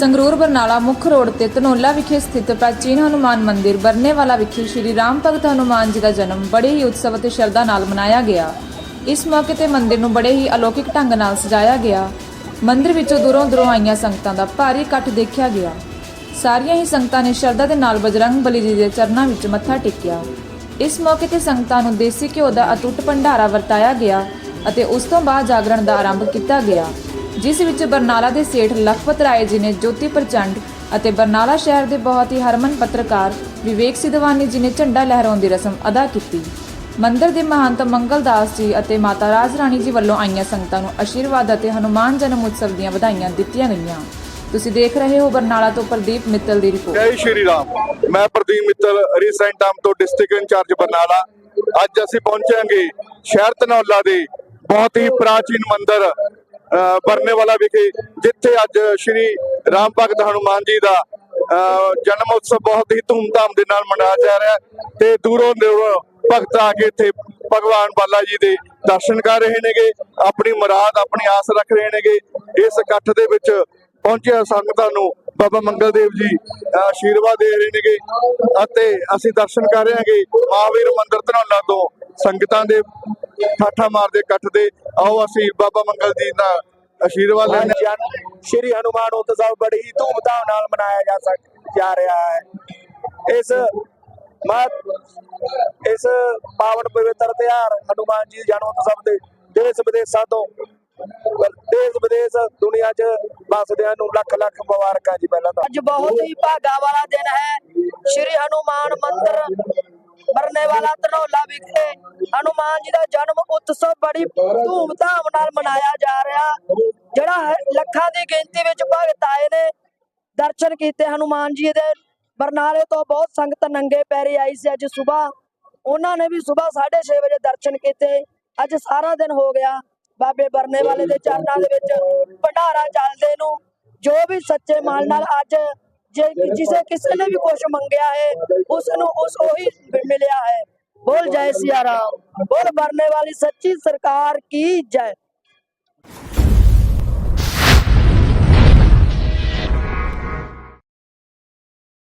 ਸੰਗਰੂਰ ਬਰਨਾਲਾ ਮੁੱਖ ਰੋਡ ਤੇ ਧਨੋਲਾ ਵਿਖੇ ਸਥਿਤ ਪ੍ਰਾਚੀਨ ਹਨੂਮਾਨ ਮੰਦਿਰ ਬਰਨੇਵਾਲਾ ਵਿਖੇ ਸ਼੍ਰੀ ਰਾਮ ਭਗਤ ਹਨੂਮਾਨ ਜੀ ਦਾ ਜਨਮ ਬੜੇ ਹੀ ਉਤਸਵ ਅਤੇ ਸ਼ਰਧਾ ਨਾਲ ਮਨਾਇਆ ਗਿਆ। ਇਸ ਮੌਕੇ ਤੇ ਮੰਦਿਰ ਨੂੰ ਬੜੇ ਹੀ ਅਲੌਕਿਕ ਢੰਗ ਨਾਲ ਸਜਾਇਆ ਗਿਆ। ਮੰਦਿਰ ਵਿੱਚੋਂ ਦੂਰੋਂ ਦੂਰੋਂ ਆਈਆਂ ਸੰਗਤਾਂ ਦਾ ਭਾਰੀ ਇਕੱਠ ਦੇਖਿਆ ਗਿਆ। ਸਾਰੀਆਂ ਹੀ ਸੰਗਤਾਂ ਨੇ ਸ਼ਰਧਾ ਦੇ ਨਾਲ ਬਜਰੰਗ ਬਲੀ ਜੀ ਦੇ ਚਰਨਾਂ ਵਿੱਚ ਮੱਥਾ ਟੇਕਿਆ। ਇਸ ਮੌਕੇ ਤੇ ਸੰਗਤਾਂ ਨੂੰ ਦੇਸੀ ਘਿਓ ਦਾ ਅਟੁੱਟ ਭੰਡਾਰਾ ਵਰਤਾਇਆ ਗਿਆ ਅਤੇ ਉਸ ਤੋਂ ਬਾਅਦ ਜਾਗਰਣ ਦਾ ਆਰੰਭ ਕੀਤਾ ਗਿਆ। ਜਿਸ ਵਿੱਚ ਬਰਨਾਲਾ ਦੇ ਸੇਠ ਲਖਪਤ ਰਾਏ ਜੀ ਨੇ ਜੋਤੀ ਪ੍ਰਚੰਡ ਅਤੇ ਬਰਨਾਲਾ ਸ਼ਹਿਰ ਦੇ ਬਹੁਤ ਹੀ ਹਰਮਨ ਪੱਤਰਕਾਰ ਵਿਵੇਕ ਸਿਧਵਾਨੀ ਜੀ ਨੇ ਝੰਡਾ ਲਹਿਰਾਉਣ ਦੀ ਰਸਮ ਅਦਾ ਕੀਤੀ। ਮੰਦਿਰ ਦੇ ਮਹੰਤ ਮੰਗਲ ਦਾਸ ਜੀ ਅਤੇ ਮਾਤਾ ਰਾਜ ਰਾਣੀ ਜੀ ਵੱਲੋਂ ਆਈਆਂ ਸੰਗਤਾਂ ਨੂੰ ਆਸ਼ੀਰਵਾਦ ਅਤੇ ਹਨੂਮਾਨ ਜਨਮ ਉਤਸਵ ਦੀਆਂ ਵਧਾਈਆਂ ਦਿੱਤੀਆਂ ਗਈਆਂ। ਤੁਸੀਂ ਦੇਖ ਰਹੇ ਹੋ ਬਰਨਾਲਾ ਤੋਂ ਪ੍ਰਦੀਪ ਮਿੱਤਲ ਦੀ ਰਿਪੋਰਟ। ਜੈ ਸ਼੍ਰੀ ਰਾਮ। ਮੈਂ ਪ੍ਰਦੀਪ ਮਿੱਤਲ, ਰੀਸੈਂਟ ਟਾਈਮ ਤੋਂ ਡਿਸਟ੍ਰਿਕਟ ਇੰਚਾਰਜ ਬਰਨਾਲਾ। ਅੱਜ ਅਸੀਂ ਪਹੁੰਚਾਂਗੇ ਸ਼ਹਿਰ ਧਨੌਲਾ ਦੇ ਬਹੁਤ ਹੀ ਪ੍ਰਾਚੀਨ ਮੰਦਿਰ ਬਰਨੇਵਾਲਾ ਵਿਖੇ, ਜਿੱਥੇ ਅੱਜ ਸ਼੍ਰੀ ਰਾਮ ਭਗਤ ਹਨੂਮਾਨ ਜੀ ਦਾ ਜਨਮ ਉਤਸਵ ਬਹੁਤ ਹੀ ਧੂਮਧਾਮ ਦੇ ਨਾਲ ਮਨਾਇਆ ਜਾ ਰਿਹਾ ਹੈ ਤੇ ਦੂਰੋਂ ਦੂਰੋਂ ਭਗਤ ਆ ਕੇ ਇੱਥੇ ਭਗਵਾਨ ਬਾਲਾ ਜੀ ਦੇ ਦਰਸ਼ਨ ਕਰ ਰਹੇ ਨੇਗੇ, ਆਪਣੀ ਮੁਰਾਦ, ਆਪਣੀ ਆਸ ਰੱਖ ਰਹੇ ਨੇਗੇ। ਇਸ ਇਕੱਠ ਦੇ ਵਿੱਚ ਪਹੁੰਚਿਆ ਸੰਗਤਾਂ ਨੂੰ ਬਾਬਾ ਮੰਗਲ ਦੇਵ ਜੀ ਆਸ਼ੀਰਵਾਦ ਦੇ ਰਹੇ ਨੇਗੇ ਅਤੇ ਅਸੀਂ ਦਰਸ਼ਨ ਕਰ ਰਹੇ ਹਾਂਗੇ ਮਹਾਵੀਰ ਮੰਦਿਰ ਧਨੌਲਾ ਤੋਂ ਸੰਗਤਾਂ ਦੇ ਠਾਠਾ ਮਾਰਦੇ ਇਕੱਠ ਦੇ ਆਓ ਅਸੀਂ ਬਾਬਾ ਮੰਗਲ ਜੀ ਦਾ ਆਸ਼ੀਰਵਾਦ ਲੈਣੇ ਸ਼੍ਰੀ ਹਨੂਮਾਨ ਉਤਸਵ ਬੜੀ ਧੂਮਧਾਮ ਨਾਲ ਮਨਾਇਆ ਜਾ ਸਕ ਜਾ ਰਿਹਾ ਹੈ। ਇਸ ਮਹਤ ਇਸ ਪਾਵਨ ਪਵਿੱਤਰ ਤਿਉਹਾਰ ਹਨੂਮਾਨ ਜੀ ਜਨਮ ਉਤਸਵ ਦੇ ਦੇਸ਼ ਵਿਦੇਸ਼ਾਂ ਤੋਂ ਦੇਸ਼ ਵਿਦੇਸ਼ ਦੁਨੀਆ 'ਚ ਵਸਦਿਆਂ ਨੂੰ ਲੱਖ ਲੱਖ ਮੁਬਾਰਕਾਂ ਜੀ ਪਹਿਲਾਂ ਤਾਂ। ਅੱਜ ਬਹੁਤ ਹੀ ਭਾਗਾ ਵਾਲਾ ਦਿਨ ਹੈ। ਸ਼੍ਰੀ ਹਨੂਮਾਨ ਮੰਦਿਰ ਬਰਨੇ ਵਾਲਾ ਵਿਖੇ ਹਨੂਮਾਨ ਜੀ ਦਾ ਜਨਮ ਉਤਸਵ ਬੜੀ ਧੂਮਧਾਮ ਨਾਲ ਮਨਾਇਆ ਜਾ ਰਿਹਾ। ਜਿਹੜਾ ਲੱਖਾਂ ਦੀ ਗਿਣਤੀ ਵਿੱਚ ਭਗਤ ਆਏ ਨੇ, ਦਰਸ਼ਨ ਕੀਤੇ ਹਨੂਮਾਨ ਜੀ ਦੇ। ਬਰਨਾਲੇ ਤੋਂ ਬਹੁਤ ਸੰਗਤ ਨੰਗੇ ਪੈਰੇ ਆਈ ਸੀ ਅੱਜ ਸਵੇਰ ਉਹਨਾਂ ਨੇ ਵੀ ਸਵੇਰ 6:30 ਵਜੇ ਦਰਸ਼ਨ ਕੀਤੇ। ਅੱਜ ਸਾਰਾ ਦਿਨ ਹੋ ਗਿਆ। ਬਾਬੇ ਬਰਨੇ ਵਾਲੇ ਦੇ ਚਰਨਾਂ ਦੇ ਵਿੱਚ ਭੰਡਾਰਾ ਚੱਲਦੇ ਨੂੰ। ਜੋ ਵੀ ਸੱਚੇ ਮਨ ਨਾਲ ਅੱਜ ਜੇ ਜਿਸੇ ਕਿਸੇ ਨੇ ਵੀ ਕੁਝ ਮੰਗਿਆ ਹੈ ਉਸ ਨੂੰ ਉਸ ਉਹੀ ਮਿਲਿਆ ਹੈ। ਬੋਲ ਜੈ ਸਿਆ ਰਾਮ ਬੋਲ ਬਰਨੇ ਵਾਲੀ ਸੱਚੀ ਸਰਕਾਰ ਕੀ ਜੈ?